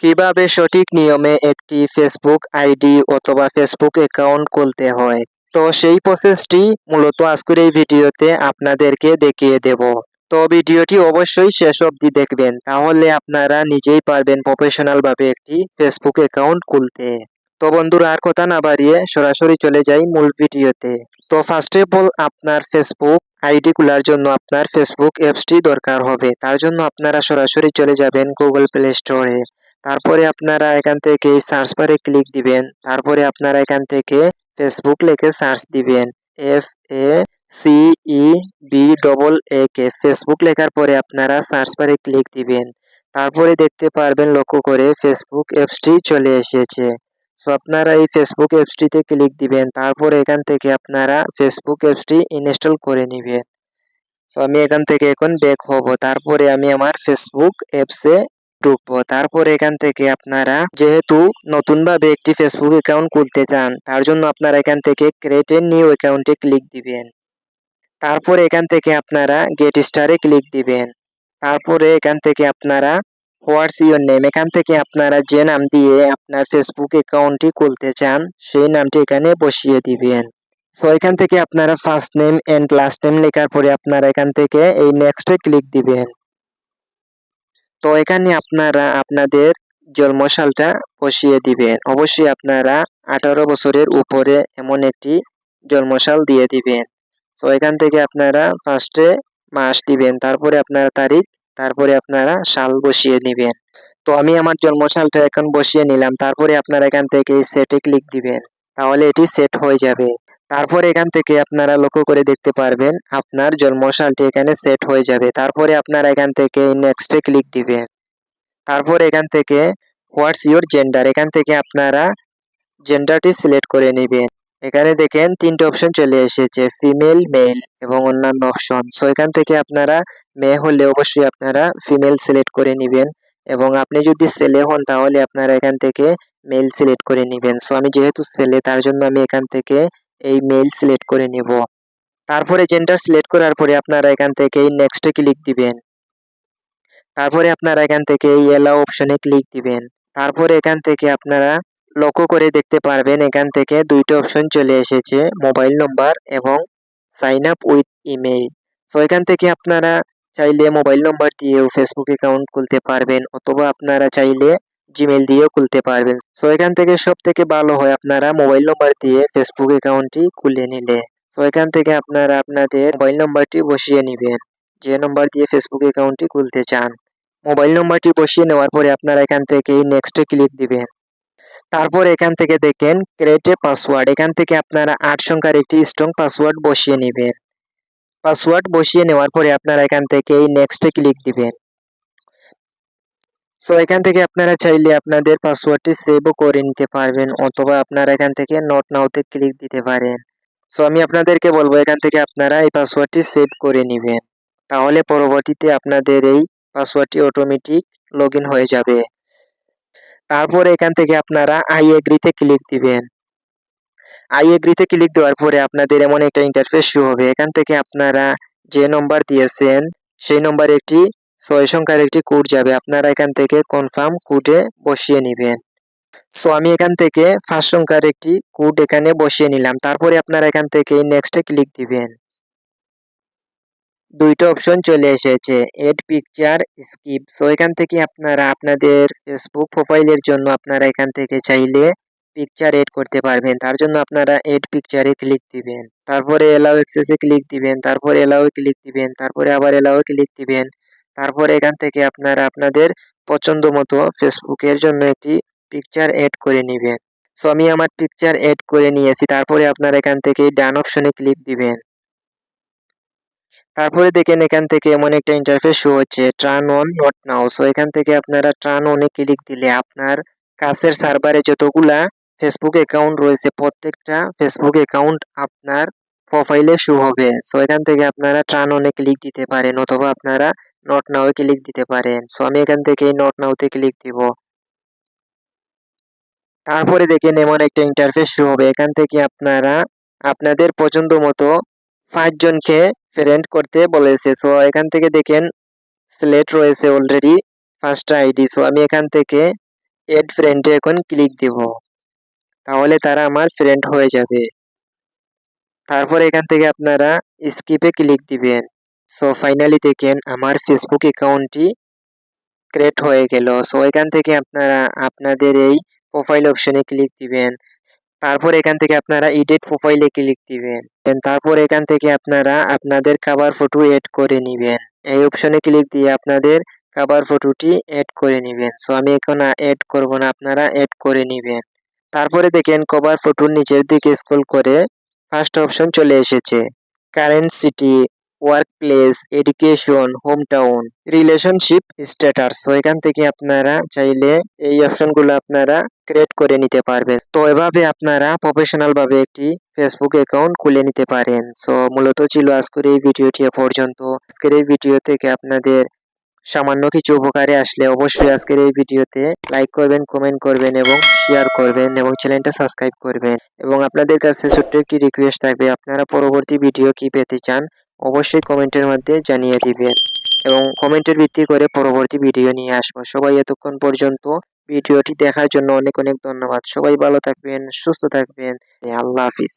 কীভাবে সঠিক নিয়মে একটি ফেসবুক আইডি অথবা ফেসবুক অ্যাকাউন্ট খুলতে হয়? তো সেই প্রসেসটি মূলত আজকের এই ভিডিওতে আপনাদেরকে দেখিয়ে দেব। তো ভিডিওটি অবশ্যই শেষ অবধি দেখবেন, তাহলে আপনারা নিজেই পারবেন প্রফেশনাল ভাবে একটি ফেসবুক অ্যাকাউন্ট খুলতে। তো বন্ধুরা, আর কথা না বাড়িয়ে সরাসরি চলে যাই মূল ভিডিওতে। তো ফার্স্ট অফ অল আপনার ফেসবুক আইডি খোলার জন্য আপনার ফেসবুক অ্যাপসটি দরকার হবে। তার জন্য আপনারা সরাসরি চলে যাবেন গুগল প্লে স্টোরে তারপরে আপনারা এখান থেকে সার্চ বারে ক্লিক দিবেন। তারপরে আপনারা এখান থেকে ফেসবুক লিখে সার্চ দিবেন। F A C E B double A K Facebook লেখার পরে আপনারা সার্চ বারে ক্লিক দিবেন। তারপরে দেখতে পারবেন লক্ষ্য করে ফেসবুক অ্যাপসটি চলে এসেছে। সো আপনারা এই ফেসবুক অ্যাপসটিতে ক্লিক দিবেন। তারপরে এখান থেকে আপনারা ফেসবুক অ্যাপসটি ইনস্টল করে নেবেন। সো আমি এখান থেকে এখন ব্যাক হব। তারপরে আমি আমার ফেসবুক অ্যাপসে ঢুকবো। তারপর এখান থেকে আপনারা যেহেতু নতুনভাবে একটি ফেসবুক অ্যাকাউন্ট খুলতে চান, তার জন্য আপনারা এখান থেকে ক্রিয়েট নিউ অ্যাকাউন্টে ক্লিক দিবেন। তারপর এখান থেকে আপনারা গেট স্টারে ক্লিক দিবেন। তারপরে এখান থেকে আপনারা হোয়াটস ইউর নেম এখান থেকে আপনারা যে নাম দিয়ে আপনার ফেসবুক অ্যাকাউন্টটি খুলতে চান, সেই নামটি এখানে বসিয়ে দিবেন। সো এখান থেকে আপনারা first name and last name লেখার পরে আপনারা এখান থেকে এই নেক্সটে ক্লিক দিবেন। তো এখানে আপনারা আপনাদের জন্মসালটা বসিয়ে দিবেন। অবশ্যই আপনারা আঠারো বছরের উপরে এমন একটি জন্মসাল দিয়ে দিবেন। তো এখান থেকে আপনারা ফার্স্টে মাস দিবেন, তারপরে আপনারা তারিখ, তারপরে আপনারা শাল বসিয়ে নেবেন তো আমি আমার জন্মসালটা এখন বসিয়ে নিলাম, তারপরে আপনারা এখান থেকে সেটে ক্লিক দিবেন। তাহলে এটি সেট হয়ে যাবে। তারপরে এখান থেকে আপনারা লক্ষ্য করে দেখতে পারবেন আপনার জন্মসালটি এখানে সেট হয়ে যাবে। তারপরে আপনারা এখান থেকে নেক্সটে ক্লিক দিবেন। তারপরে এখান থেকে হোয়াটস ইউর জেন্ডার এখান থেকে আপনারা জেন্ডারটি সিলেক্ট করে নেবেন। এখানে দেখেন তিনটে অপশন চলে এসেছে ফিমেল মেল এবং অন্যান্য অপশন সো এখান থেকে আপনারা মেয়ে হলে অবশ্যই আপনারা ফিমেল সিলেক্ট করে নেবেন এবং আপনি যদি ছেলে হন তাহলে আপনারা এখান থেকে মেল সিলেক্ট করে নেবেন। সো আমি যেহেতু ছেলে তার জন্য আমি এখান থেকে এই মেল সিলেক্ট করে নেব। তারপরে জেন্ডার সিলেক্ট করার পরে আপনারা এখান থেকে নেক্সটে ক্লিক দিবেন। তারপরে আপনারা এখান থেকে এই এলাও অপশনে ক্লিক দিবেন। তারপরে এখান থেকে আপনারা লক্ষ্য করে দেখতে পারবেন এখান থেকে দুইটা অপশন চলে এসেছে মোবাইল নম্বর এবং sign up with email so এখান থেকে আপনারা চাইলে মোবাইল নম্বর দিয়েও ফেসবুক অ্যাকাউন্ট খুলতে পারবেন অথবা আপনারা চাইলে জিমেল দিয়েও খুলতে পারবেন। সো এখান থেকে সব থেকে ভালো হয় আপনারা মোবাইল নম্বর দিয়ে ফেসবুক অ্যাকাউন্টটি খুলে নিলে। সো এখান থেকে আপনারা আপনাদের মোবাইল নম্বরটি বসিয়ে নেবেন। যে নম্বর দিয়ে ফেসবুক অ্যাকাউন্টটি খুলতে চান। মোবাইল নম্বরটি বসিয়ে নেওয়ার পরে আপনারা এখান থেকে নেক্সটে ক্লিক দিবেন। তারপর এখান থেকে দেখেন ক্রিয়েটে পাসওয়ার্ড এখান থেকে আপনারা আট সংখ্যার একটি স্ট্রং পাসওয়ার্ড বসিয়ে নেবেন। পাসওয়ার্ড বসিয়ে নেওয়ার পরে আপনারা এখান থেকে নেক্সটে ক্লিক দিবেন। সো এখান থেকে আপনারা চাইলে আপনাদের পাসওয়ার্ডটি সেভও করে নিতে পারবেন অথবা আপনারা এখান থেকে নোট নাওতে ক্লিক দিতে পারেন। সো আমি আপনাদেরকে বলব, এখান থেকে আপনারা এই পাসওয়ার্ডটি সেভ করে নেবেন। তাহলে পরবর্তীতে আপনাদের এই পাসওয়ার্ডটি অটোমেটিক লগ হয়ে যাবে। তারপরে এখান থেকে আপনারা আই এগ্রিতে ক্লিক দিবেন। আই এগ্রিতে ক্লিক দেওয়ার পরে আপনাদের এমন একটা ইন্টারফেস শো হবে। এখান থেকে আপনারা যে নম্বর দিয়েছেন, সেই নম্বরে একটি ছয় সংখ্যার একটি কোড যাবে। আপনারা এখান থেকে কনফার্ম কোডে বসিয়ে নেবেন। সো আমি এখান থেকে ফার্স্ট সংখ্যার একটি কোড এখানে বসিয়ে নিলাম। তারপরে আপনারা এখান থেকে নেক্সটে ক্লিক দিবেন। দুইটা অপশন চলে এসেছে। এড পিকচার স্কিপ সো এখান থেকে আপনারা আপনাদের ফেসবুক প্রোফাইলের জন্য আপনারা এখান থেকে চাইলে পিকচার এড করতে পারবেন। তার জন্য আপনারা এড পিকচারে ক্লিক দিবেন। তারপরে এলাও এক্সেসে ক্লিক দিবেন। তারপরে এলাও ক্লিক দিবেন। তারপরে আবার এলাও ক্লিক দিবেন। তারপরে এখান থেকে আপনারা আপনাদের পছন্দ মতো ফেসবুকের জন্য একটি পিকচার এড করে নেবেন। সো আমি আমার পিকচার এড করে নিয়েছি, তারপরে আপনারা এখান থেকে ডান অপশনে ক্লিক দিবেন। তারপরে দেখেন এখান থেকে এমন একটা ইন্টারফেস শো হচ্ছে turn on not now so এখান থেকে আপনারা ট্রান অনে ক্লিক দিলে আপনার কাছের সার্ভারে যতগুলা ফেসবুক অ্যাকাউন্ট রয়েছে, প্রত্যেকটা ফেসবুক অ্যাকাউন্ট আপনার প্রোফাইলে শো হবে। সো এখান থেকে আপনারা ট্রান অনে ক্লিক দিতে পারেন, অথবা আপনারা নট নাও ক্লিক দিতে পারেন। সো আমি এখান থেকে নট নাওতে ক্লিক দিব। তারপরে দেখেন এমন একটা ইন্টারফেস শো হবে। এখান থেকে আপনারা আপনাদের পছন্দ মতো পাঁচজনকে ফ্রেন্ড করতে বলেছে। সো এখান থেকে দেখেন সিলেক্ট রয়েছে অলরেডি ফার্স্ট আইডি সো আমি এখান থেকে এড ফ্রেন্ডে এখন ক্লিক দিব। তাহলে তারা আমার ফ্রেন্ড হয়ে যাবে। তারপর এখান থেকে আপনারা স্কিপে ক্লিক দিবেন। সো ফাইনালি দেখেন, আমার ফেসবুক অ্যাকাউন্টটি ক্রিয়েট হয়ে গেল। সো এখান থেকে আপনারা, আপনাদের এই প্রোফাইল অপশনে ক্লিক দিবেন। তারপর এখান থেকে আপনারা এডিট প্রোফাইলে ক্লিক দিবেন। তারপর এখান থেকে আপনারা আপনাদের কাভার ফটো এড করে নেবেন। এই অপশনে ক্লিক দিয়ে আপনাদের কাভার ফটোটি এড করে নেবেন। সো আমি এখন এড করব না, আপনারা এড করে নেবেন। তারপরে দেখেন কভার ফটোর নিচের দিকে স্ক্রল করে ফার্স্ট অপশন চলে এসেছে। Current city workplace education hometown relationship status so এখান থেকে আপনারা চাইলে এই অপশনগুলো আপনারা ক্রিয়েট করে নিতে পারবেন। তো, এভাবে আপনারা প্রফেশনাল ভাবে একটি ফেসবুক অ্যাকাউন্ট খুলে নিতে পারেন। সো মূলত ছিল আজকের এই ভিডিওটি পর্যন্ত। আজকের এই ভিডিও থেকে আপনাদের সামান্য কিছু উপকারে আসলে অবশ্যই আজকের এই ভিডিওতে লাইক করবেন কমেন্ট করবেন এবং শেয়ার করবেন এবং চ্যানেলটা সাবস্ক্রাইব করবেন। এবং আপনাদের কাছে ছোট্ট একটি রিকোয়েস্ট থাকবে, আপনারা পরবর্তী ভিডিও কি পেতে চান অবশ্যই কমেন্টের মধ্যে জানিয়ে দিবেন এবং কমেন্টের ভিত্তি করে পরবর্তী ভিডিও নিয়ে আসব। সবাই এতক্ষণ পর্যন্ত ভিডিওটি দেখার জন্য অনেক অনেক ধন্যবাদ। সবাই ভালো থাকবেন, সুস্থ থাকবেন। আল্লাহ হাফিজ।